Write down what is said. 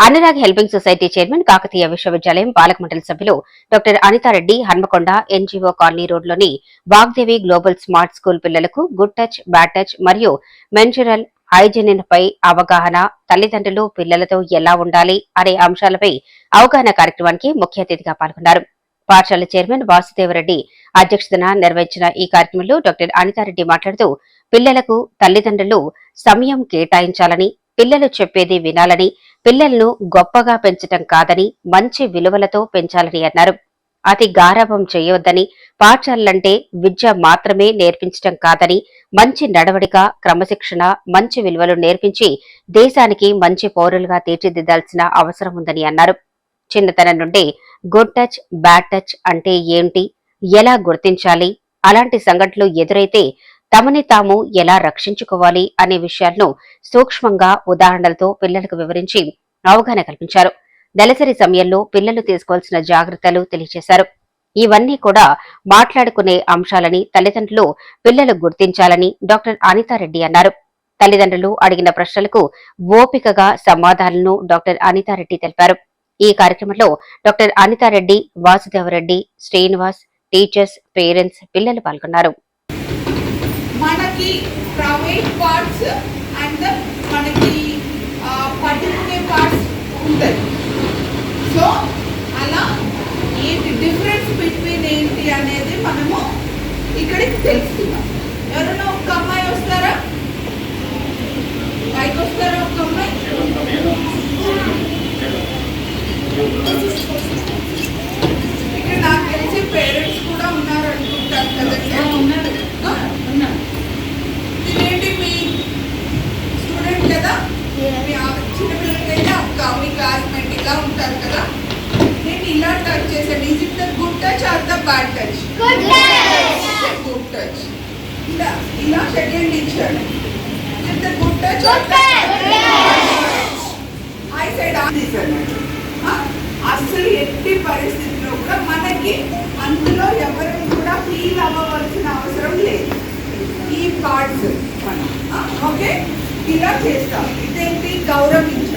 Anurag helping society chairman Kakatiya విశ్వవిద్యాలయం పాలక మండలి సభ్యులు doctor Anitha Reddy Hanamkonda NGO colony రోడ్లోని వాగ్దేవి గ్లోబల్ స్మార్ట్ స్కూల్ పిల్లలకు గుడ్ టచ్ బ్యాడ్ టచ్ మరియు మెన్చురల్ హైజీనిన్ పై అవగాహన తల్లిదండ్రులు పిల్లలతో ఎలా ఉండాలి అనే అంశాలపై అవగాహన కార్యక్రమానికి ముఖ్య అతిథిగా పాల్గొన్నారు. పాఠశాల చైర్మన్ వాసుదేవరెడ్డి అధ్యక్షతన నిర్వహించిన ఈ కార్యక్రమంలో డాక్టర్ అనితారెడ్డి మాట్లాడుతూ పిల్లలకు తల్లిదండ్రులు సమయం కేటాయించాలని పిల్లలు చెప్పేది వినాలని పిల్లలను గొప్పగా పెంచటం కాదని మంచి విలువలతో పెంచాలని అన్నారు. అతి గారాభం చేయవద్దని పాఠశాలలంటే విద్య మాత్రమే నేర్పించటం కాదని మంచి నడవడిక క్రమశిక్షణ మంచి విలువలు నేర్పించి దేశానికి మంచి పౌరులుగా తీర్చిదిద్దాల్సిన అవసరం ఉందని అన్నారు. చిన్నతనం నుండి గుడ్ టచ్ బ్యాడ్ టచ్ అంటే ఏంటి? ఎలా గుర్తించాలి? అలాంటి సంఘటనలు ఎదురైతే తమని తాము ఎలా రక్షించుకోవాలి అనే విషయాలను సూక్ష్మంగా ఉదాహరణలతో పిల్లలకు వివరించి అవగాహన కల్పించారు. నెలసరి సమయంలో పిల్లలు తీసుకోవాల్సిన జాగ్రత్తలు తెలియజేశారు. ఇవన్నీ కూడా మాట్లాడుకునే అంశాలని తల్లిదండ్రులు పిల్లలు గుర్తించాలని డాక్టర్ అనితారెడ్డి అన్నారు. తల్లిదండ్రులు అడిగిన ప్రశ్నలకు ఓపికగా సమాధానాలను డాక్టర్ అనితారెడ్డి తెలిపారు. ఈ కార్యక్రమంలో doctor Anitha Reddy Vasudeva Reddy Srinivas teachers parents పిల్లలు పాల్గొన్నారు. మనకి ప్రైవేట్ పార్ట్స్ అండ్ మనకి పట్టుకునే పార్ట్స్ ఉంటాయి. సో అలా ఏంటి డిఫరెన్స్ బిట్వీన్ ఏంటి అనేది మనము ఇక్కడికి తెలుసుకుందాం. ఉంటారు కదా? నేను ఇలా టచ్ చేశాను. Is it the good touch or the bad touch good touch ఇలా ఇలా సెకండ్ ఇచ్చాడు it the good touch or I side అసలు ఎట్టి పరిస్థితిలో కూడా మనకి అందులో ఎవరు కూడా ఫీల్ అవ్వవలసిన అవసరం లేదు. ఈ పార్ట్స్ మనం. ఓకే ఇలా చేస్తాం. ఇదేంటి? రెస్పెక్ట్